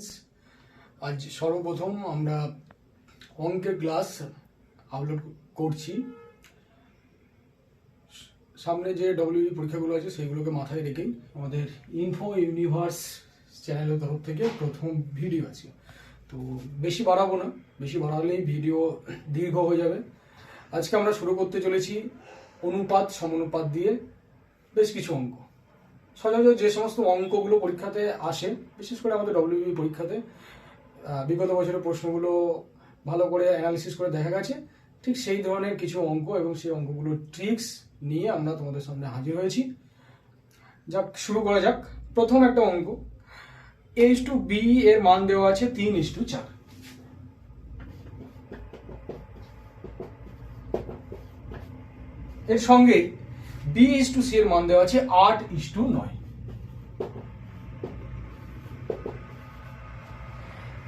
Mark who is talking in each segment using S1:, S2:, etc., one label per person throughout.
S1: Friends আজ সর্বপ্রথম আমরা অঙ্কের ক্লাস আপলোড করছি। সামনে যে ডব্লিউবি পরীক্ষাগুলো আছে সেইগুলোকে মাথায় রেখেই আমাদের ইনফো ইউনিভার্স চ্যানেলের তরফ থেকে প্রথম ভিডিও আছে। তো বেশি বাড়াবো না, বেশি বাড়ালেই ভিডিও দীর্ঘ হয়ে যাবে। আজকে আমরা শুরু করতে চলেছি অনুপাত, সমানুপাত দিয়ে বেশ কিছু অঙ্ক। সচরাচর যে সমস্ত অঙ্কগুলো পরীক্ষাতে আসে, বিশেষ করে আমাদের ডব্লিউবি পরীক্ষাতে বিগত বছরের প্রশ্নগুলো ভালো করে অ্যানালিসিস করে দেখা গেছে, ঠিক সেই ধরনের কিছু অঙ্ক এবং সেই অঙ্কগুলোর ট্রিক্স নিয়ে আমরা তোমাদের সামনে হাজির হয়েছি। যাক, শুরু করা যাক। প্রথম একটা অঙ্ক এইচ টু বি এর মান দেওয়া আছে তিন ইস টু চার। এর সঙ্গে বি ইস টু সি এর মান দেওয়া আছে আট ইস টু নয়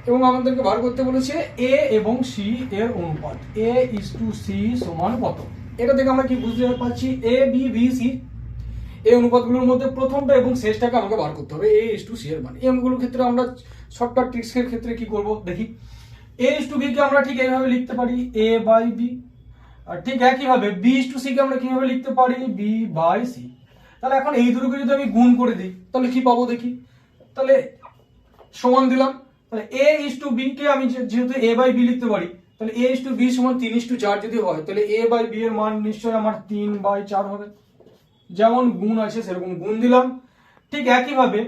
S1: এবং আমাদেরকে বার করতে বলেছে এ এবং সি এর অনুপাত। এ ইস টু সি সমান কত? এটা থেকে আমরা কি বুঝতে পারছি? এ বি বি সি এই অনুপাতগুলোর মধ্যে প্রথমটা এবং শেষটাকে আমাকে বার করতে হবে। এ ইস টু সি এর মান। এই অঙ্কগুলোর ক্ষেত্রে আমরা শর্টকাট ট্রিক্সের ক্ষেত্রে কি করব? দেখি। এ ইস টু বি কে আমরা ঠিক এইভাবে লিখতে পারি। এ বাই বি আর ঠিক একইভাবে বি টু সি কে আমরা কীভাবে লিখতে পারি? বি বাই সি তাহলে এখন এই দুটোকে যদি আমি গুণ করে দিই, তাহলে কি পাবো দেখি? তাহলে সমান দিলাম। তাহলে এ ইস টু বি কে আমি যেহেতু এ বাই বি লিখতে পারি, তাহলে এ ইস টু বি সমান তিন ইস টু চার যদি হয়, তাহলে এ বাই বি এর মান নিশ্চয়ই আমার তিন বাই চার হবে। যেমন গুণ আছে সেরকম গুণ দিলাম। ঠিক একইভাবে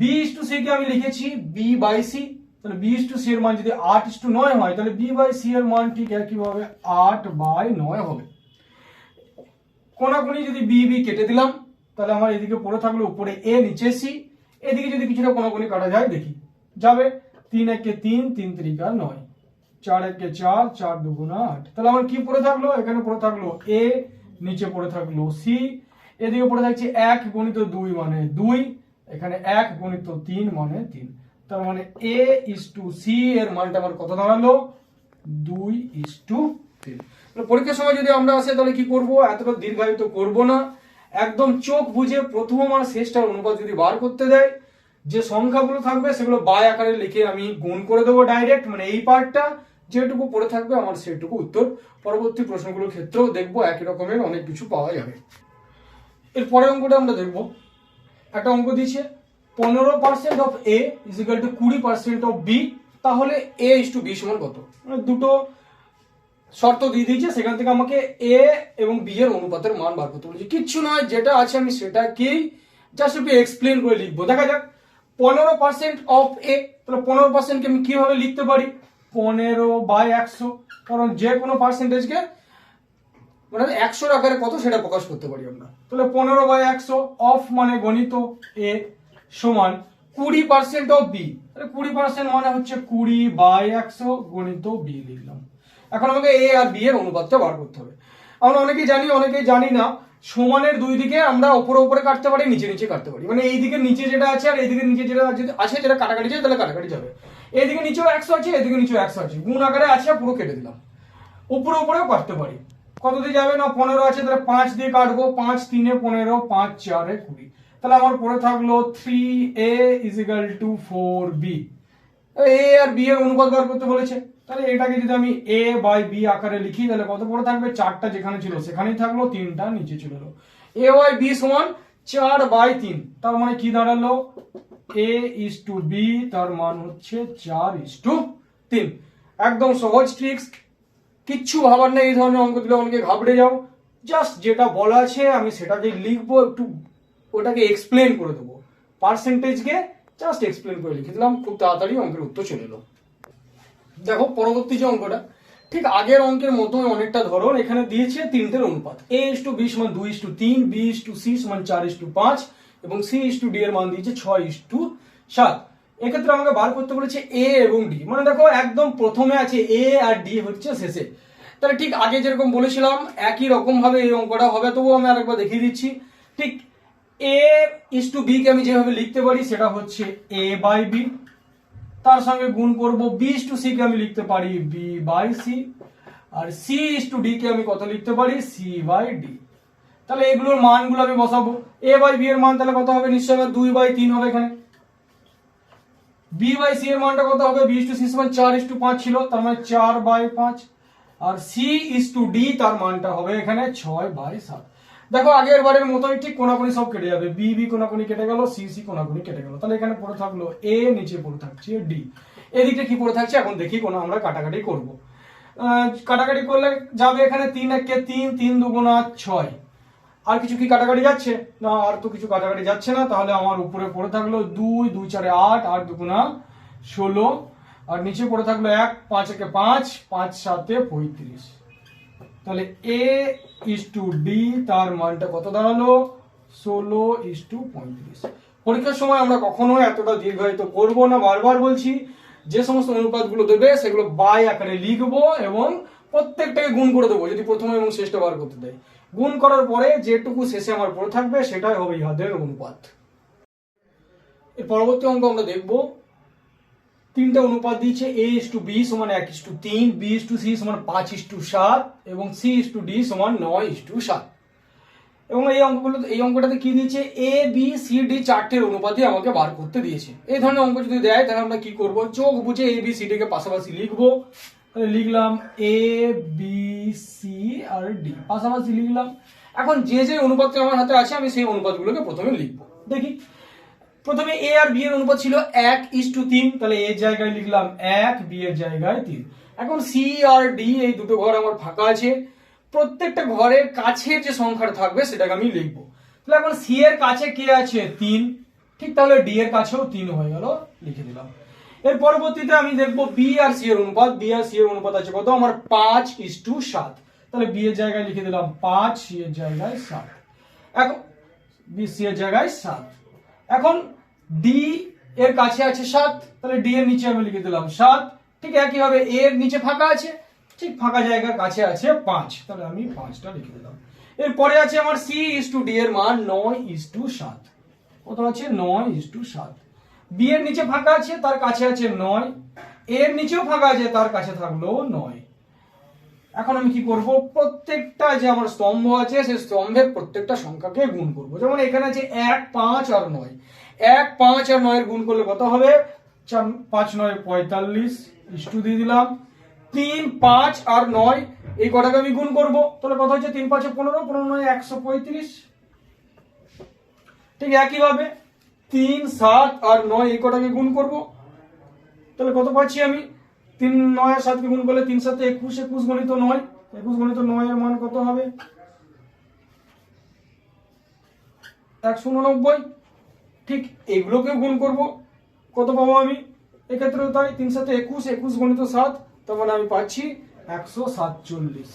S1: বি ইস টু সি কে আমি লিখেছি বি বাই সি তাহলে বি টু সি এর মান যদি আট টু নয় হয়, তাহলে বি বাই সি এর মান ঠিক একইভাবে আট বাই নয় হবে। কোনাকুনি যদি বি বি কেটে দিলাম, তাহলে আমার এদিকে পড়ে থাকল উপরে এ নিচে সি এদিকে যদি কিছুটা কোনাকুনি কাটা যায়, দেখি, যাবে তিন একে তিন তিন তিরিকা নয়। চার একে চার চার দুগুণা আট। তাহলে আমার কি পড়ে থাকল? এখানে পড়ে থাকল এ নিচে পড়ে থাকল সি এদিকে পড়ে থাকছে এক গণিত দুই মানে দুই, এখানে এক গণিত তিন মানে তিন। তার মানে এ ইস টু সি এর মানটা আমার কত দাঁড়াল? দুই ইস টু তিন পরীক্ষার সময় যদি আমরা আসে, তাহলে কি করব? এতটা দীর্ঘায়িত করব না। একদম চোখ বুঝে প্রথম আর শেষটার অনুপাত যদি বার করতে দেয়, যে সংখ্যাগুলো থাকবে, সেগুলো বাই আকারে লিখে আমি গুণ করে দেবো ডাইরেক্ট মানে এই পার্টটা যেটুকু পড়ে থাকবে, আমার সেটুকু উত্তর। পরবর্তী প্রশ্নগুলোর ক্ষেত্রেও দেখব একই রকমের অনেক কিছু পাওয়া যাবে। এর পরের অঙ্কটা আমরা দেখব। একটা অঙ্ক দিয়েছে পনেরো percent of A is equal to কুড়ি পার্সেন্ট অফ বি তাহলে এ ইস টু বি সমান কত? মানে দুটো শর্ত দিয়ে দিয়েছে, সেখান থেকে আমাকে এ এবং বি এর অনুপাতের মান বার করতে বলেছে। কিচ্ছু নয়, যেটা আছে আমি সেটাকেই জাস্ট একটু এক্সপ্লেন করে লিখব। দেখা যাক, পনেরো পার্সেন্ট অফ এ তাহলে পনেরো পার্সেন্টকে আমি কীভাবে লিখতে পারি? পনেরো বাই একশো, কারণ যে কোনো পার্সেন্টেজকে মানে একশোর আকারে কত সেটা প্রকাশ করতে পারি আমরা। তাহলে পনেরো বাই একশো অফ মানে গণিত এ সমান কুড়ি পার্সেন্ট অফ বি তাহলে কুড়ি পার্সেন্ট মানে হচ্ছে কুড়ি বাই একশো গণিত বি লিখলাম। এখন আমাকে এ আর বি এর অনুপাতটা বার করতে হবে। আমরা অনেকেই জানি অনেকেই জানি না, সমানের দুই দিকে আমরা ওপরে ওপরে কাটতে পারি, নিচে নিচে কাটতে পারি। মানে এই দিকে নিচে যেটা আছে আর এই দিকে নিচে যেটা আছে যেটা কাটাকাটি যায় তাহলে কাটাকাটি যাবে। এইদিকে নিচেও একশো আছে এদিকে নিচেও একশো আছে। গুণ আকারে আছে পুরো কেটে দিলাম। উপরে উপরেও কাটতে পারি। কত দিয়ে যাবে না? পনেরো আছে, তাহলে পাঁচ দিয়ে কাটবো। পাঁচ তিনে পনেরো, পাঁচ চারে কুড়ি। তাহলে আমার পড়ে থাকল three A is equal to four B A R B এর অনুপাত বার করতে বলেছে। তাহলে এটাকে যদি আমি এ বাই বি আকারে লিখি, তাহলে কত পড়ে থাকবে? চারটা যেখানে ছিল সেখানেই থাকল, তিনটা নিচে এলো। এ বাই বি সমান চার বাই তিন। তার মানে কি দাঁড়াল? এ ইস টু বি তার মান হচ্ছে চার ইস টু তিন। একদম সহজ ট্রিক্স কিচ্ছু ভাবার নেই এই ধরনের অঙ্ক দিলে অনেকে ঘাবড়ে যাও। জাস্ট যেটা বলা আছে, আমি সেটাকে লিখব, একটু ওটাকে এক্সপ্লেন করে দেবো। পার্সেন্টেজকে জাস্ট এক্সপ্লেন করে লিখে দিলাম, খুব তাড়াতাড়ি অঙ্কের উত্তর চলে এলো। দেখো, পরবর্তী যে অঙ্কটা, ঠিক আগের অঙ্কের মতোই অনেকটা ধরন এখানে দিয়েছে তিনটের অনুপাত। এ ইস টু বি সমান দুই ইস টু তিন বি ইস টু সি সমান চার ইস টু পাঁচ, এবং সি ইস টু ডি এর মান দিয়েছে ছয় ইস টু সাত। এক্ষেত্রে আমাকে বার করতে বলেছে এ এবং ডি মানে দেখো, একদম প্রথমে আছে এ আর ডি হচ্ছে শেষে। তাহলে ঠিক আগে যেরকম বলেছিলাম, একই রকম ভাবে এই অঙ্কটা হবে, তবুও আমি আরেকবার দেখিয়ে দিচ্ছি। ঠিক এ ইস টু বি কে আমি যেভাবে লিখতে পারি সেটা হচ্ছে এ বাই বি তার সঙ্গে গুণ করব বি ইস টু সি কে আমি লিখতে পারি বি বাই সি আর সি ইস টু ডি কে আমি কত লিখতে পারি? সি বাই ডি তাহলে এগুলোর মানগুলো আমি বসাবো। এ বাই বি এর মান তাহলে কত হবে? নিশ্চয়ই আমার দুই বাই তিন হবে এখানে। বি বাই সি এর মানটা কত হবে? বি ইস টু সি সমান চার ইস টু পাঁচ ছিল, তার মানে চার বাই পাঁচ। আর সি ইস টু ডি তার মানটা হবে এখানে ছয় বাই সাত। দেখো, আগের বারের মতোই ঠিক কোনাকুনি সব কেটে যাবে। বি বি কোনাকুনি কেটে গেল সি সি কোনাকুনি কেটে গেল। তাহলে এখানে পড়ে থাকল এ নিচে পড়ে থাকছে ডি এদিকে কি পড়ে থাকছে? এখন দেখি কোনো আমরা কাটাকাটি করব। কাটাকাটি করলে যাবে এখানে তিন একে তিন তিন দুগুণা ছয়। আর কিছু কি কাটাকাটি যাচ্ছে? না, আর তো কিছু কাটাকাটি যাচ্ছে না। তাহলে আমার উপরে পড়ে থাকল দুই দুই চারে আট আট দুগুণা ষোলো। আর নিচে পড়ে থাকল এক, পাঁচ একে পাঁচ পাঁচ সাতে পঁয়ত্রিশ। তাহলে এ ইস টু ডি তার মানটা কত দাঁড়াল? ষোলো ইস টু পঁয়ত্রিশ। পরীক্ষার সময় আমরা কখনো এতটা দীর্ঘায়িত করব না, বারবার বলছি, যে সমস্ত অনুপাতগুলো দেবে, সেগুলো বাই আকারে লিখব এবং প্রত্যেকটাকে গুণ করে দেবো, যদি প্রথম এবং শেষটা বার করতে দেয়। গুণ করার পরে যেটুকু শেষে আমার পড়ে থাকবে, সেটাই হবে ইহাদের অনুপাত। এর পরবর্তী অঙ্ক আমরা দেখব। তিনটা অনুপাত দিয়েছে এ ইস টু বি সমান এক ইস টু তিন বি ইস টু সি সমান পাঁচ ইস টু সাত, এবং সি ইস টু ডি সমান নয় ইস টু সাত। এবং এই অঙ্কগুলো, এই অঙ্কটাতে কি দিয়েছে? এ বি সি ডি চারটের অনুপাতই আমাকে বার করতে দিয়েছে। এই ধরনের অঙ্ক যদি দেয়, তাহলে আমরা কি করব? চোখ বুঝে এ বি সি ডি কে পাশাপাশি লিখব। তাহলে লিখলাম এ বি সি আর ডি পাশাপাশি লিখলাম। এখন যে যে অনুপাতটা আমার হাতে আছে, আমি সেই অনুপাতগুলোকে প্রথমে লিখব। দেখি। প্রথমে এ আর বি এর অনুপাত ছিল এক ইস টু তিন, তাহলে এর জায়গায় লিখলাম এক বি এর জায়গায় তিন। এখন সি আর ডি এই দুটো ঘর আমার ফাঁকা আছে। প্রত্যেকটা ঘরের কাছের যে সংখ্যাটা থাকবে সেটাকে আমি লিখব। তাহলে এখন সি এর কাছে কে আছে? তিন। ঠিক তাহলে ডি এর কাছেও তিন হয়ে গেল, লিখে দিলাম। এর পরবর্তীতে আমি দেখব বি আর সি এর অনুপাত। বি আর সি এর অনুপাত আছে কত? আমার পাঁচ ইস টু সাত। তাহলে বি এর জায়গায় লিখে দিলাম পাঁচ সি এর জায়গায় সাত। এখন বি সি এর জায়গায় সাত। এখন ডি এর কাছে আছে সাত, তাহলে ডি এর নিচে আমি লিখে দিলাম সাত, ঠিক একইভাবে এ এর নিচে ফাঁকা আছে, ঠিক ফাঁকা জায়গার কাছে আছে পাঁচ, তাহলে আমি পাঁচটা লিখে দিলাম। এরপরে আছে আমার সি ইস টু ডি এর মান নয় ইস টু সাত। কত আছে? নয় ইস টু সাত। বি এর নিচে ফাঁকা আছে, তার কাছে আছে নয়। এর নিচেও ফাঁকা আছে, তার কাছে থাকল নয়। এখন আমি কি করব? প্রত্যেকটা যে আমার স্তম্ভ আছে সেই স্তম্ভের প্রত্যেকটা সংখ্যাকে গুণ করব। যেমন এখানে আছে এক, পাঁচ আর নয়। এক, পাঁচ আর নয়ের গুণ করলে কত হবে? পাঁচ, নয়, পঁয়তাল্লিশ ইস্টু দিয়ে দিলাম। তিন, পাঁচ আর নয়, এই কটাকে আমি গুণ করব। তাহলে কত হচ্ছে? তিন, পাঁচে পনেরো পনেরো নয়, একশো পঁয়ত্রিশ। ঠিক একইভাবে তিন, সাত আর নয়, এই কটাকে গুণ করব। তাহলে কত পাচ্ছি আমি? তিন নয় সাতকে গুণ করলে তিন সাথে একুশ একুশ গণিত নয়। একুশ গণিত নয় এর মান কত হবে? একশো উননব্বই। ঠিক এগুলোকেও গুণ করব। কত পাবো আমি? এক্ষেত্রেও তাই তিন সাথে একুশ একুশ গণিত সাত, তার মানে আমি পাচ্ছি একশো সাতচল্লিশ।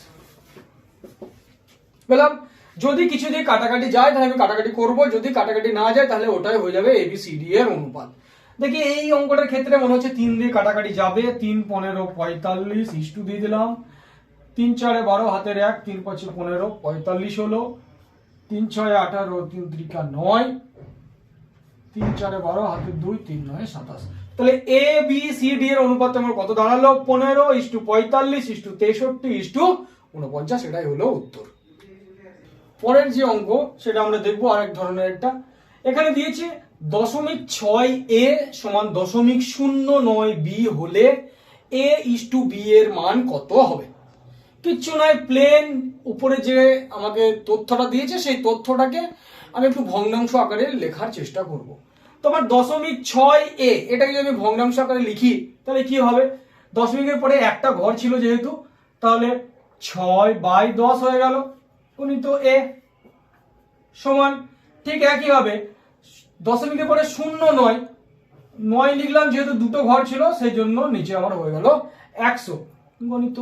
S1: পেলাম যদি কিছু দিয়ে কাটাকাটি যায়, তাহলে আমি কাটাকাটি করব। যদি কাটাকাটি না যায়, তাহলে ওটাই হয়ে যাবে এবিসিডি এর অনুপাত। দেখি এই অঙ্কটার ক্ষেত্রে মনে হচ্ছে তিন দিয়ে কাটাকাটি যাবে। তিন, পনেরো, পঁয়তাল্লিশ, ইস্টু দিয়ে দিলাম। তিন, চারে বারো, হাতের এক, তিন, পাঁচে পনেরো, পঁয়তাল্লিশ হলো। তিন, ছয়, আঠারো, তিন, ত্রিকা, নয়। তিন, চারে বারো হাতে দুই, তিন, নয়, সাতাশ। তাহলে এ, বি, সি, ডি এর অনুপাত আমার কত দাঁড়াল? পনেরো, ইস্টু পঁয়তাল্লিশ, ইস্টু তেষট্টি, ইস্টু উনপঞ্চাশ এটাই হলো উত্তর। পরের যে অঙ্ক, সেটা আমরা দেখব আরেক ধরনের একটা। এখানে দিয়েছে দশমিক ছয় এ সমান দশমিক শূন্য নয় বি হলে এ ইস টু বি এর মান কত হবে? কিচ্ছু নয় প্লেন উপরে যে আমাকে তথ্যটা দিয়েছে, সেই তথ্যটাকে আমি একটু ভগ্নাংশ আকারে লেখার চেষ্টা করব। তোমার দশমিক ছয় এ, এটাকে যদি আমি ভগ্নাংশ আকারে লিখি, তাহলে কি হবে? দশমিকের পরে একটা ঘর ছিল যেহেতু, তাহলে ছয় বাই দশ হয়ে গেল, গুণিত এ সমান ঠিক একইভাবে দশমিকের পরে শূন্য নয়। নয় লিখলাম যেহেতু দুটো ঘর ছিল সেই জন্য নিচে আমার হয়ে গেল একশো। গণিত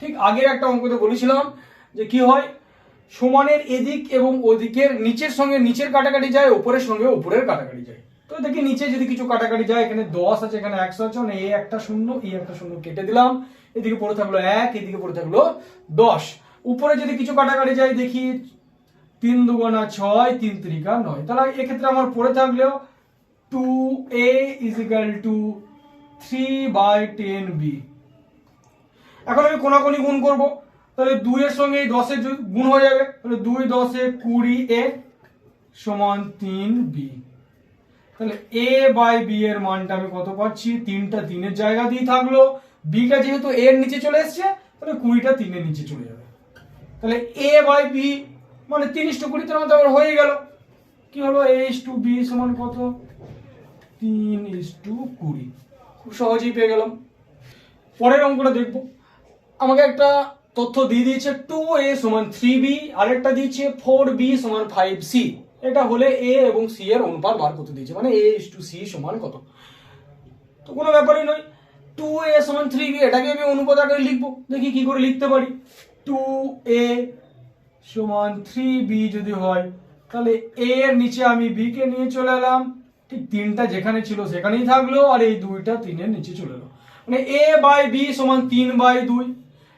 S1: ঠিক আগের একটা অঙ্কতে বলেছিলাম যে কি হয়, সমানের এদিক এবং ওদিকের নিচের সঙ্গে নিচের কাটাকাটি যায়, ওপরের সঙ্গে ওপরের কাটাকাটি যায়। তো দেখি নিচে যদি কিছু কাটাকাটি যায়, এখানে দশ আছে, এখানে একশো আছে মানে এই একটা শূন্য এই একটা শূন্য কেটে দিলাম। এদিকে পড়ে থাকল এক, এদিকে পড়ে থাকল দশ। উপরে যদি কিছু কাটাকাটি যায়, দেখি তিন দুগুণা ছয়, তিন ত্রিকা নয়। তাহলে এক্ষেত্রে আমার পড়ে থাকলেও two A equal to three by ten B এখন আমি কোনাকুনি গুণ করব। তাহলে দুইয়ের সঙ্গে এই দশের গুণ হয়ে যাবে, তাহলে দুই দশে কুড়ি এ সমান তিন বি তাহলে এ বাই বি এর মানটা আমি কত পাচ্ছি? তিনটা তিনের জায়গা দিয়ে থাকল। বিটা যেহেতু এর নিচে চলে এসছে, তাহলে কুড়িটা তিনের নিচে চলে যাবে। তাহলে এ বাই বি মানে তিন টু কুড়ি তার মধ্যে আবার হয়ে গেল। কি হলো? এ ইস টু বি সমান কত? তিন ইস টু কুড়ি। খুব সহজেই পেয়ে গেলাম। পরের অঙ্কটা দেখব। আমাকে একটা তথ্য দিয়ে দিয়েছে টু এ সমান থ্রি বি আরেকটা দিয়েছে ফোর বি সমান ফাইভ সি এটা হলে এ এবং সি এর অনুপাত বার করতে দিয়েছে। মানে এ ইস টু সি সমান কত? তো কোনো ব্যাপারই নয়। টু এ সমান থ্রি বি এটাকে আমি অনুপাত আকারে লিখব। দেখি কি করে লিখতে পারি। টু এ সমান থ্রি বি যদি হয়, তাহলে এ এর নিচে আমি বি কে নিয়ে চলে এলাম। ঠিক তিনটা যেখানে ছিল সেখানেই থাকল, আর এই দুইটা তিনের নিচে চলে এলো। মানে এ বাই বি সমান তিন বাই দুই।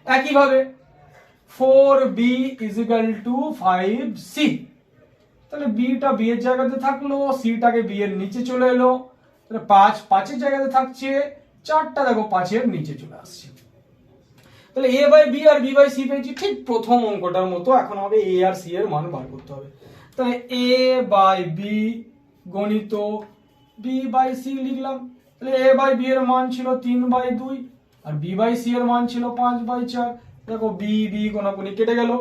S1: একইভাবে four B equal to five C তাহলে বিটা বি এর জায়গাতে থাকল সিটাকে বি এর নিচে চলে এলো। তাহলে পাঁচ, পাঁচের জায়গাতে থাকছে, চারটা দেখো পাঁচের নিচে চলে আসছে। তাহলে এ বাই বি আর বি বাই সি পেয়েছি, ঠিক প্রথম অঙ্কটার মতো, এখন আমাকে এ আর সি এর মান বার করতে হবে। তাহলে এ বাই বি গণিত বি বাই সি লিখলাম, তাহলে এ বাই বি এর মান ছিল তিন বাই দুই, আর বি বাই সি এর মান ছিল পাঁচ বাই চার। দেখো বি বি কোনাকুনি কেটে গেল।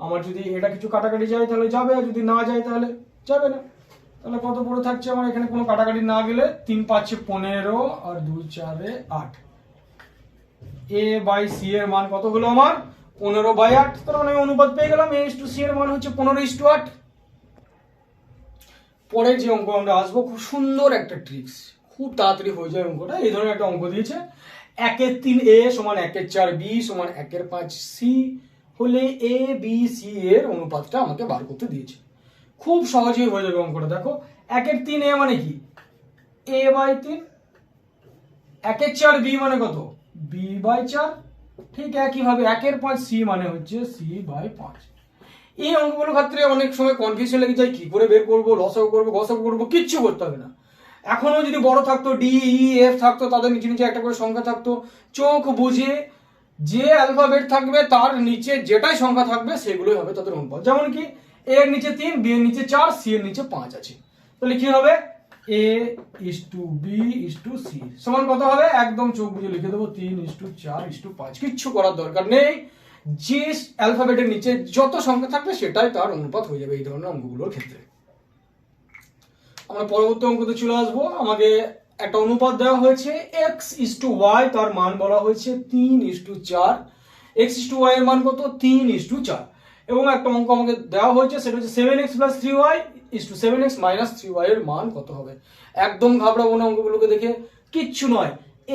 S1: আমার যদি এটা কিছু কাটাকাটি যায়, তাহলে যাবে, আর যদি না যায়, তাহলে যাবে না। তাহলে কত পড়ে থাকছে আমার এখানে কোনো কাটাকাটি না গেলে তিন পাঁচে পনেরো আর দুই চারে আট। এ বাই সি এর মান কত হলো আমার? পনেরো বাই আট। তার মানে আমি অনুপাত পেয়ে গেলাম। এ টু সি এর মান হচ্ছে পনেরো ইস টু আট। পরের যে অঙ্ক আমরা আসব, খুব সুন্দর একটা ট্রিক্স খুব তাড়াতাড়ি হয়ে যায় অঙ্কটা। এই ধরনের একটা অঙ্ক দিয়েছে। একের তিন এ সমান একের চার বি সমান একের পাঁচ সি হলে এ বি সি এর অনুপাতটা আমাকে বার করতে দিয়েছে। খুব সহজেই হয়ে যাবে অঙ্কটা, দেখো। একের তিন এ মানে কি? এ বাই তিন। একের চার বি মানে কত? বি বাই চার, ঠিক একইভাবে একের পাঁচ সি মানে হচ্ছে সি বাই পাঁচ। এই অঙ্কগুলোর ক্ষেত্রে অনেক সময় কনফিউশন লেগে যায়, কি করে বের করব লসও করব গসও করব, কিচ্ছু করতে হবে না। এখনও যদি বড় থাকতো ডি ই এফ থাকতো, তাদের নিচে নিচে একটা করে সংখ্যা থাকতো। চোখ বুঝে যে অ্যালফাবেট থাকবে, তার নিচে যেটাই সংখ্যা থাকবে, সেগুলোই হবে তাদের অনুপাত যেমন কি এর নিচে তিন বি এর নিচে চার সি এর নিচে পাঁচ আছে। তাহলে কি হবে? A is to B is to C সমান কত হবে? একদম চোখ বুঝে লিখে দেবো। তিন ইস টু চার ইস টু পাঁচ। কিচ্ছু করার দরকার নেই। যে অ্যালফাবেটের নিচে যত সংখ্যা থাকবে, সেটাই তার অনুপাত হয়ে যাবে এই ধরনের অঙ্কগুলোর ক্ষেত্রে। আমরা পরবর্তী অঙ্কতে চলে আসব। আমাকে একটা অনুপাত দেওয়া হয়েছে। এক্স ইস টু ওয়াই তার মান বলা হয়েছে তিন ইস টু চার। এক্স ইস টু ওয়াই এর মান কত? তিন ইস টু চার। এবং একটা অঙ্ক আমাকে দেওয়া হয়েছে, সেটা হচ্ছে seven X plus three Y is to seven X minus three Y এর মান কত হবে? একদম ঘাবড়াবো না অঙ্কগুলোকে দেখে, কিচ্ছু নয়।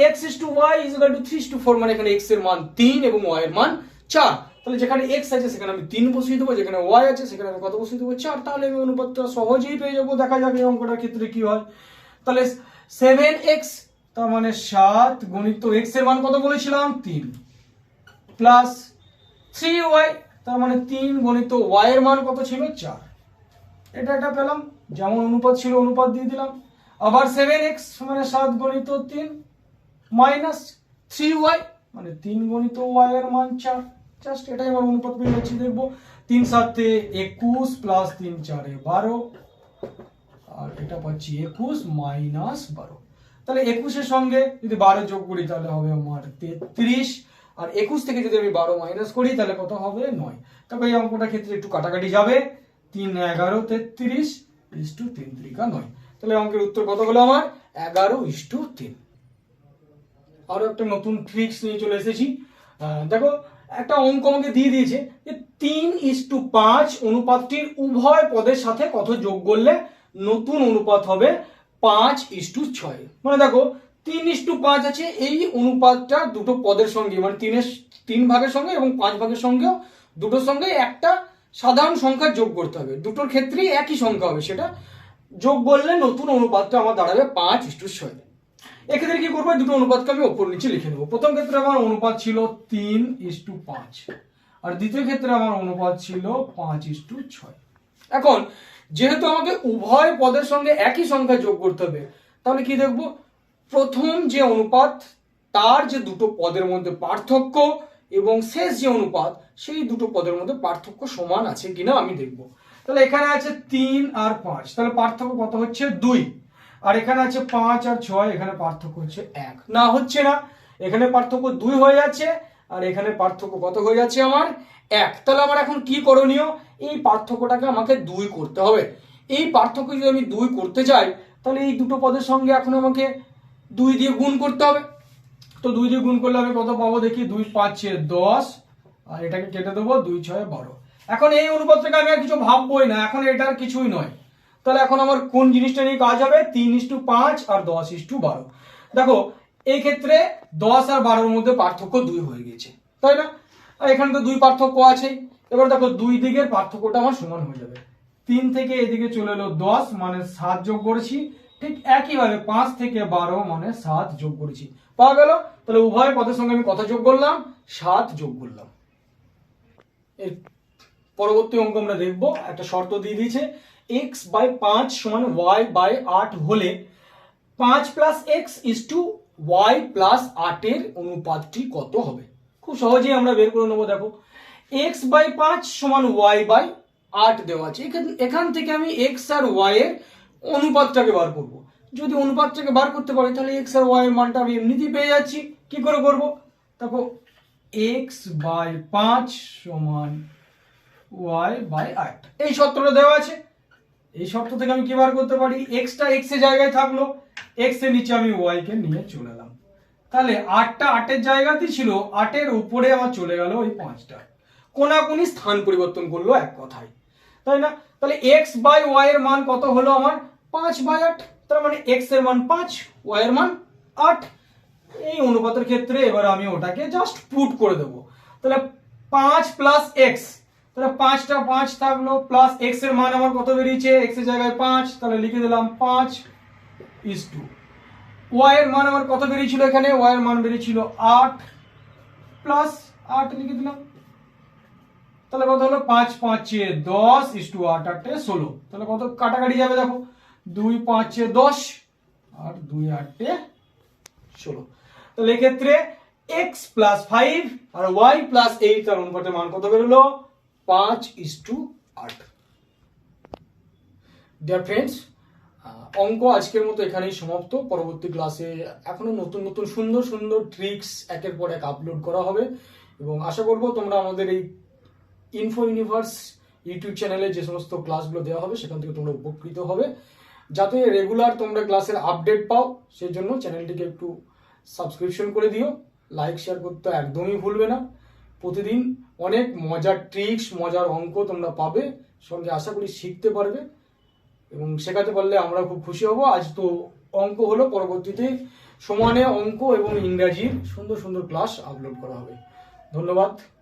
S1: X is to Y is to three to four মানে এখানে এক্সের মান তিন এবং ওয়াই এর মান চার। তাহলে যেখানে এক্স আছে, সেখানে আমি তিন বসিয়ে দেবো, যেখানে ওয়াই আছে, সেখানে আমি কত বসিয়ে দেবো? চার। তাহলে আমি অনুপাতটা সহজেই পেয়ে যাব। দেখা এই অঙ্কটার ক্ষেত্রে কি হয়। তাহলে সেভেন এক্স তার মানে সাত গণিত এক্সের মান কত বলেছিলাম? তিন। প্লাস থ্রি ওয়াই তার মানে তিন গণিত ওয়াই এর মান কত ছিল? চার। এটা এটা পেলাম, যেমন অনুপাত ছিল অনুপাত দিয়ে দিলাম। আবার সেভেন এক্স মানে সাত গণিত তিন মাইনাস থ্রি ওয়াই মানে তিন গণিত ওয়াই এর মান চার। জাস্ট এটাই আমার অনুপাত পেয়ে যাচ্ছি, দেখব। তিন সাতে একুশ প্লাস তিন চারে বারো। আর এটা পাচ্ছি একুশ মাইনাস বারো। তাহলে একুশের সঙ্গে যদি বারো যোগ করি, তাহলে হবে আমার তেত্রিশ। আর একুশ থেকে যদি আমি বারো মাইনাস করি, তাহলে কত হবে? নয়। তবে এই অঙ্কটার ক্ষেত্রে একটু কাটাকাটি যাবে। তিন, এগারো, তেত্রিশ ইস টু তিন ত্রিকা নয়। তাহলে অঙ্কের উত্তর কত হলো আমার? এগারো ইস টু তিন। আরও একটা নতুন ট্রিক্স নিয়ে চলে এসেছি। দেখো, একটা অঙ্ক আমাকে দিয়ে দিয়েছে যে তিন ইস টু পাঁচ অনুপাতটির উভয় পদের সাথে কত যোগ করলে নতুন অনুপাত হবে? পাঁচ ইস টু ছয়। মানে দেখো তিন ইস টু পাঁচ আছে, এই অনুপাতটা দুটো পদের সঙ্গে মানে তিনের, তিন ভাগের সঙ্গে এবং পাঁচ ভাগের সঙ্গেও দুটোর সঙ্গে একটা সাধারণ সংখ্যা যোগ করতে হবে। দুটোর ক্ষেত্রেই একই সংখ্যা হবে সেটা। যোগ করলে নতুন অনুপাতটা আমার দাঁড়াবে পাঁচ ইস টু ছয়। এক্ষেত্রে কি করব? দুটো অনুপাতকে আমি ওপর নিচে লিখে নেব। প্রথম ক্ষেত্রে আমার অনুপাত ছিল তিন ইস টু পাঁচ। আর দ্বিতীয় ক্ষেত্রে আমার অনুপাত ছিল পাঁচ ইস টু ছয়। এখন, যেহেতু আমাকে উভয় পদের সঙ্গে একই সংখ্যা যোগ করতে হবে, তাহলে কি দেখব? প্রথম যে অনুপাত, তার যে দুটো পদের মধ্যে পার্থক্য এবং শেষ যে অনুপাত, সেই দুটো পদের মধ্যে পার্থক্য সমান আছে কিনা আমি দেখব। তাহলে এখানে আছে তিন আর পাঁচ, তাহলে পার্থক্য কত হচ্ছে? দুই। আর এখানে আছে পাঁচ আর ছয়, এখানে পার্থক্য হচ্ছে এক। না, হচ্ছে না। এখানে পার্থক্য দুই হয়ে যাচ্ছে, আর এখানে পার্থক্য কত হয়ে যাচ্ছে আমার? এক। তাহলে আমার এখন কি করণীয়? এই পার্থক্যটাকে আমাকে দুই করতে হবে। এই পার্থক্য যদি আমি দুই করতে চাই, তাহলে এই দুটো পদের সঙ্গে এখন আমাকে দুই দিয়ে গুণ করতে হবে। তো দুই দিয়ে গুণ করলে আমি কত পাবো দেখি? দুই পাঁচে দশ। আর এটাকে কেটে দেবো, দুই ছয় বারো। এখন এই অনুপাত থেকে আমি আর কিছু ভাববোই না, এখন এটার কিছুই নয়। তাহলে এখন আমার কোন জিনিসটা নিয়ে কাজ হবে? তিন ইস টু পাঁচ আর দশ ইস টু বারো। দেখো, এই ক্ষেত্রে দশ আর বারোর মধ্যে পার্থক্য দুই হয়ে গেছে, তাই না? আর এখানে তো দুই পার্থক্য আছেই। এবার দেখো, দুই দিকের পার্থক্যটা আমার সমান হয়ে যাবে। তিন থেকে এদিকে চলে এলো দশ মানে সাত যোগ করেছি। ঠিক একইভাবে পাঁচ থেকে বারো মানে সাত যোগ করেছি। পাওয়া গেল? তাহলে উভয় পদের সঙ্গে আমি কত যোগ করলাম? সাত যোগ করলাম। পরবর্তী অঙ্ক আমরা দেখব। একটা শর্ত দিয়ে দিয়েছে এক্স বাই পাঁচ সমান ওয়াই বাই আট হলে পাঁচ plus X is to Y plus আটের অনুপাতটি কত হবে? খুব সহজেই আমরা বের করে নেব, দেখো। এক্স বাই পাঁচ সমান ওয়াই বাই আট দেওয়া আছে। এখান থেকে আমি এক্স আর ওয়াই এর অনুপাতটাকে বার করব। যদি অনুপাতটাকে বার করতে পারি, তাহলে এক্স আর ওয়াই এর মানটা আমি এমনিতেই পেয়ে যাচ্ছি। কি করে করব? দেখো এক্স বাই পাঁচ সমান ওয়াই বাই আট। এই সূত্রটা দেওয়া আছে। এই শর্ত থেকে আমি কি বার করতে পারি? এক্সটা এক্সের জায়গায় থাকল। এক্সের নিচে আমি ওয়াই কে নিয়ে চলে এলাম। তাহলে আটটা আটের জায়গাতেই ছিল। আটের উপরে আমার চলে গেল ওই পাঁচটা। কোনাকুনি স্থান পরিবর্তন করল এক কথায়। তাই না? তাহলে এক্স বাই ওয়াই এর মান কত হলো আমার? পাঁচ বাই আট, তার মানে এক্সের মান পাঁচ ওয়াই এর মান আট। এই অনুপাতের ক্ষেত্রে এবার আমি ওটাকে জাস্ট পুট করে দেবো। তাহলে পাঁচ প্লাস এক্স তাহলে পাঁচটা পাঁচ থাকল প্লাস এক্সের মান আমার কত বেরিয়েছে? এক্সের জায়গায় পাঁচ, তাহলে লিখে দিলাম পাঁচ ইস টু ওয়াই এর মান আমার কত বেরিয়েছিল এখানে? ওয়াই এর মান বেরিয়েছিল আট প্লাস আট লিখে দিলাম। তাহলে কত হলো? পাঁচ, পাঁচে দশ ইস টু আট, আটে ষোলো। তাহলে কত? কাটাকাটি যাবে দেখো। দুই পাঁচে দশ আর দুই আটে ষোলো। তাহলে এক্ষেত্রে এক্স প্লাস ফাইভ আর ওয়াই প্লাস এইট তার অনুপাতের মান কত বেরোলো? পাঁচ ইস টু আট। ডিয়ার ফ্রেন্ডস অঙ্ক আজকের মতো এখানেই সমাপ্ত। পরবর্তী ক্লাসে এখনও নতুন নতুন সুন্দর সুন্দর ট্রিক্স একের পর এক আপলোড করা হবে। এবং আশা করব তোমরা আমাদের এই ইনফো ইউনিভার্স ইউটিউব চ্যানেলে যে সমস্ত ক্লাসগুলো দেওয়া হবে, সেখান থেকে তোমরা উপকৃত হবে। যাতে রেগুলার তোমরা ক্লাসের আপডেট পাও, সেই জন্য চ্যানেলটিকে একটু সাবস্ক্রিপশন করে দিও। লাইক শেয়ার করতে একদমই ভুলবে না। প্রতিদিন অনেক মজার ট্রিক্স মজার অঙ্ক তোমরা পাবে। সঙ্গে আশা করি শিখতে পারবে। এবং শেখাতে পারলে আমরা খুব খুশি হব। আজ তো অঙ্ক হলো, পরবর্তীতে সমানে অঙ্ক এবং ইংরাজির সুন্দর সুন্দর ক্লাস আপলোড করা হবে। ধন্যবাদ।